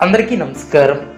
అందరికీ నమస్కారం.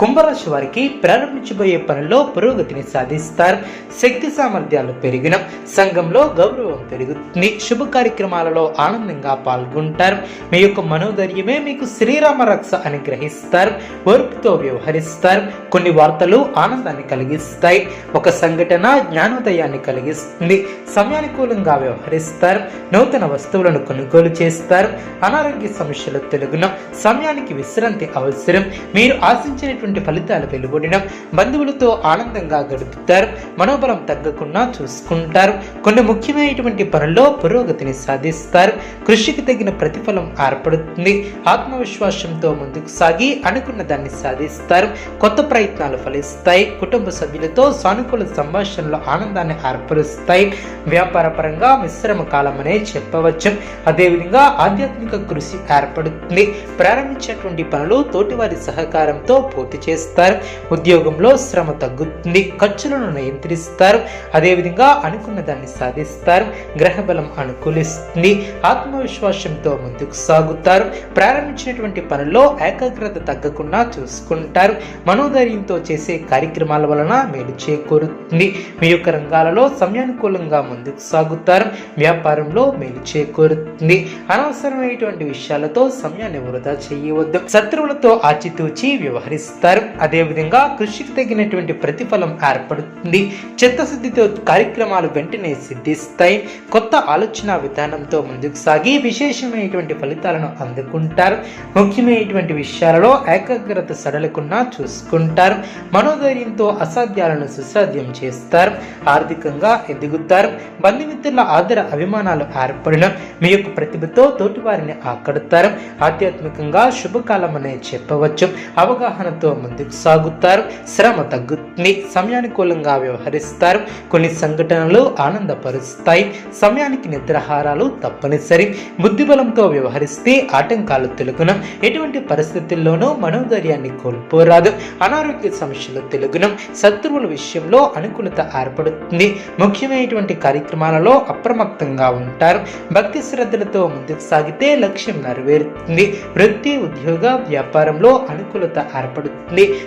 కుంభరాశి వారికి ప్రారంభించబోయే పనుల్లో పురోగతిని సాధిస్తారు. శక్తి సామర్థ్యాలు పెరిగిన సంఘంలో గౌరవం పెరుగుతుంది. శుభ కార్యక్రమాలలో ఆనందంగా పాల్గొంటారు. మీ యొక్క మనోధైర్యమే మీకు శ్రీరామ రక్ష అని గ్రహిస్తారు. ఓర్పుతో వ్యవహరిస్తారు. కొన్ని వార్తలు ఆనందాన్ని కలిగిస్తాయి. ఒక సంఘటన జ్ఞానోదయాన్ని కలిగిస్తుంది. సమయానుకూలంగా వ్యవహరిస్తారు. నూతన వస్తువులను కొనుగోలు చేస్తారు. అనారోగ్య సమస్యలు తెలుగున సమయానికి విశ్రాంతి అవసరం. మీరు ఆశించినటువంటి ఫలితాలు వెలువడడం బంధువులతో ఆనందంగా గడుపుతారు. మనోబలం తగ్గకుండా చూసుకుంటారు. కొన్ని ముఖ్యమైనటువంటి పనుల్లో పురోగతిని సాధిస్తారు. కృషికి తగిన ప్రతిఫలం ఏర్పడుతుంది. ఆత్మవిశ్వాసంతో ముందుకు సాగి అనుకున్న దాన్ని సాధిస్తారు. కొత్త ప్రయత్నాలు ఫలిస్తాయి. కుటుంబ సభ్యులతో సానుకూల సంభాషణలో ఆనందాన్ని ఏర్పరుస్తాయి. వ్యాపార పరంగా మిశ్రమ కాలం అనే చెప్పవచ్చు. అదేవిధంగా ఆధ్యాత్మిక కృషి ఏర్పడుతుంది. ప్రారంభించినటువంటి పనులు తోటివారి సహకారంతో పూర్తి చేస్తారు. ఉద్యోగంలో శ్రమ తగ్గుతుంది ఖర్చులను నియంత్రిస్తారు అదేవిధంగా అనుకున్న దాన్ని సాధిస్తారు గ్రహబలం అనుకూలిస్తుంది ఆత్మవిశ్వాసంతో ముందుకు సాగుతారు ప్రారంభించినటువంటి పనుల్లో ఏకాగ్రత తగ్గకుండా చూసుకుంటారు మనోధైర్యంతో చేసే కార్యక్రమాల వలన మేలు చేకూరుతుంది మీ యొక్క రంగాలలో సమయానుకూలంగా ముందుకు సాగుతారు వ్యాపారంలో మేలు చేకూరుతుంది అనవసరమైనటువంటి విషయాలతో సమయాన్ని వృధా చేయవద్దు శత్రువులతో ఆచితూచి వ్యవహరిస్తారు. అదేవిధంగా కృషికి తగినటువంటి ప్రతిఫలం ఏర్పడుతుంది. చిత్తశుద్ధితో కార్యక్రమాలు వెంటనే సిద్ధిస్తాయి. కొత్త ఆలోచన విధానంతో ముందుకు సాగి విశేషమైనటువంటి ఫలితాలను అందుకుంటారు. ముఖ్యమైనటువంటి విషయాలలో ఏకాగ్రత సడలకుండా చూసుకుంటారు. మనోధైర్యంతో అసాధ్యాలను సుసాధ్యం చేస్తారు. ఆర్థికంగా ఎదుగుతారు. బంధుమిత్రుల ఆదర అభిమానాలు ఏర్పడిన మీ యొక్క ప్రతిభతో తోటివారిని ఆకడతారు. ఆధ్యాత్మికంగా శుభకాలం అనే చెప్పవచ్చు. అవగాహనతో ముందుకు సాగుతారు శ్రమ తగ్గుతుంది సమయానుకూలంగా వ్యవహరిస్తారు కొన్ని సంఘటనలు ఆనందపరుస్తాయి సమయానికి నిద్రాహారాలు తప్పనిసరి బుద్ధిబలంతో వ్యవహరిస్తే ఆటంకాలు తెలుగునం ఎటువంటి పరిస్థితుల్లోనూ మనోధైర్యాన్ని కోల్పోరాదు అనారోగ్య సమస్యలు తెలుగునం శత్రువుల విషయంలో అనుకూలత ఏర్పడుతుంది ముఖ్యమైనటువంటి కార్యక్రమాలలో అప్రమత్తంగా ఉంటారు భక్తి శ్రద్ధలతో ముందుకు సాగితే లక్ష్యం నెరవేరుతుంది వృత్తి ఉద్యోగ వ్యాపారంలో అనుకూలత ఏర్పడుతుంది.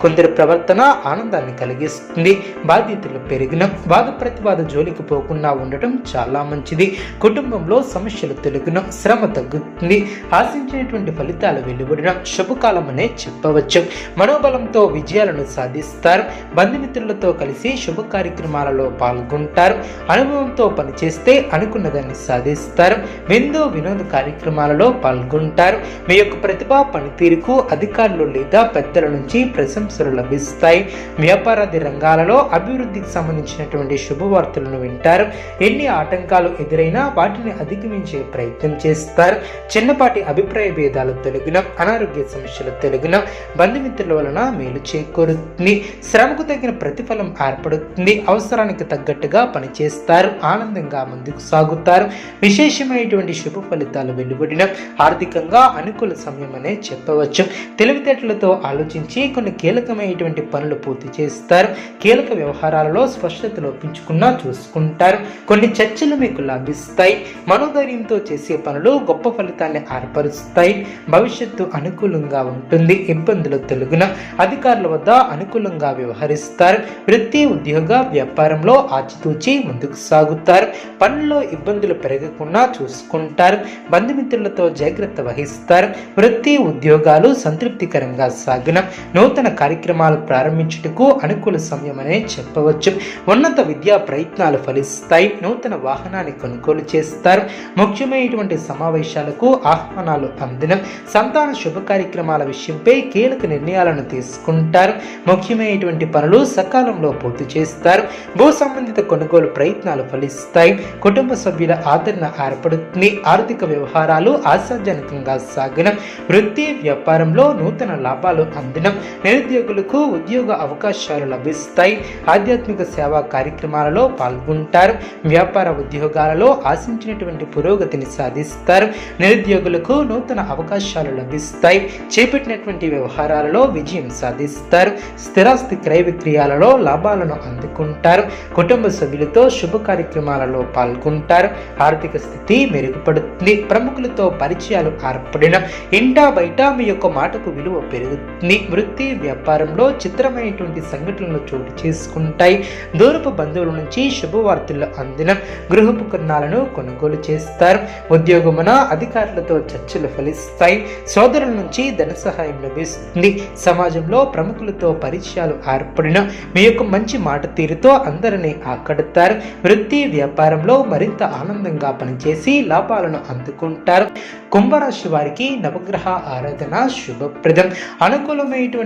కొందరి ప్రవర్తన ఆనందాన్ని కలిగిస్తుంది. బాధ్యతలు పెరిగిన వాద ప్రతివాద జోలికి పోకుండా ఉండటం చాలా మంచిది. కుటుంబంలో సమస్యలు తొలగిన శ్రమ తగ్గుతుంది. ఆశించినటువంటి ఫలితాలు వెలువడిన శుభకాలం అనే చెప్పవచ్చు. మనోబలంతో విజయాలను సాధిస్తారు. బంధుమిత్రులతో కలిసి శుభ కార్యక్రమాలలో పాల్గొంటారు. అనుభవంతో పనిచేస్తే అనుకున్నదాన్ని సాధిస్తారు. విందు వినోద కార్యక్రమాలలో పాల్గొంటారు. మీ యొక్క ప్రతిభ పనితీరుకు అధికారులు లేదా పెద్దల నుంచి ప్రశంసలు లభిస్తాయి. వ్యాపారాది రంగాలలో అభివృద్ధికి సంబంధించినటువంటి శుభవార్తలను వింటారు. ఎన్ని ఆటంకాలు ఎదురైనా వాటిని అధిగమించే ప్రయత్నం చేస్తారు. చిన్నపాటి అభిప్రాయ భేదాలు తొలగిన అనారోగ్య సమస్యలు తొలగిన బంధుమిత్రుల వలన మేలు చేకూరుతుంది. శ్రమకు తగిన ప్రతిఫలం ఏర్పడుతుంది. అవసరానికి తగ్గట్టుగా పనిచేస్తారు. ఆనందంగా ముందుకు సాగుతారు. విశేషమైనటువంటి శుభ ఫలితాలు వెలువడిన ఆర్థికంగా అనుకూల సమయం అనే చెప్పవచ్చు. తెలివితేటలతో ఆలోచించి కొన్ని కీలకమైనటువంటి పనులు పూర్తి చేస్తారు. కీలక వ్యవహారాలలో స్పష్టత లోపించుకున్నా చూసుకుంటారు. కొన్ని చర్చలు మీకు లభిస్తాయి. మనోధైర్యంతో చేసే పనులు గొప్ప ఫలితాన్ని ఏర్పరుస్తాయి. భవిష్యత్తు అనుకూలంగా ఉంటుంది. ఇబ్బందులు తొలగున అధికారుల వద్ద అనుకూలంగా వ్యవహరిస్తారు. వృత్తి ఉద్యోగ వ్యాపారంలో ఆచితూచి ముందుకు సాగుతారు. పనుల్లో ఇబ్బందులు పెరగకుండా చూసుకుంటారు. బంధుమిత్రులతో జాగ్రత్త వహిస్తారు. వృత్తి ఉద్యోగాలు సంతృప్తికరంగా సాగిన నూతన కార్యక్రమాలు ప్రారంభించుటకు అనుకూల సమయమనే చెప్పవచ్చు. ఉన్నత విద్యా ప్రయత్నాలు ఫలిస్తాయి. నూతన వాహనాన్ని కొనుగోలు చేస్తారు. ముఖ్యమైనటువంటి సమావేశాలకు ఆహ్వానాలు అందిన సంతాన శుభ కార్యక్రమాల విషయంపై కీలక నిర్ణయాలను తీసుకుంటారు. ముఖ్యమైనటువంటి పనులు సకాలంలో పూర్తి చేస్తారు. భూ సంబంధిత కొనుగోలు ప్రయత్నాలు ఫలిస్తాయి. కుటుంబ సభ్యుల ఆదరణ ఏర్పడుతుంది. ఆర్థిక వ్యవహారాలు ఆశాజనకంగా సాగిన వృత్తి వ్యాపారంలో నూతన లాభాలు అందడం నిరుద్యోగులకు ఉద్యోగ అవకాశాలు లభిస్తాయి. ఆధ్యాత్మిక సేవా కార్యక్రమాలలో పాల్గొంటారు. వ్యాపార ఉద్యోగాలలో ఆశించినటువంటి పురోగతిని సాధిస్తారు. నిరుద్యోగులకు నూతన అవకాశాలు లభిస్తాయి. చేపట్టినటువంటి వ్యవహారాలలో విజయం సాధిస్తారు. స్థిరాస్తి క్రయ విక్రయాలలో లాభాలను అందుకుంటారు. కుటుంబ సభ్యులతో శుభ కార్యక్రమాలలో పాల్గొంటారు. ఆర్థిక స్థితి మెరుగుపడుతుంది. ప్రముఖులతో పరిచయాలు ఏర్పడిన ఇంటా బయట మీ యొక్క మాటకు విలువ పెరుగుతుంది. వృత్తి వ్యాపారంలో చిత్రమైనటువంటి సంఘటనలు చోటు చేసుకుంటాయి. దూరపు బంధువుల నుంచి శుభవార్తలు అందిన గృహోపకరణాలను కొనుగోలు చేస్తారు. ఉద్యోగమున అధికారులతో చర్చలు ఫలిస్తాయి. సోదరుల నుంచి ధన సహాయం లభిస్తుంది. సమాజంలో ప్రముఖులతో పరిచయాలు ఏర్పడిన మీ యొక్క మంచి మాట తీరుతో అందరినీ ఆకడతారు. వృత్తి వ్యాపారంలో మరింత ఆనందంగా పనిచేసి లాభాలను అందుకుంటారు. కుంభరాశి వారికి నవగ్రహ ఆరాధన శుభప్రదం. అనుకూలమైనటువంటి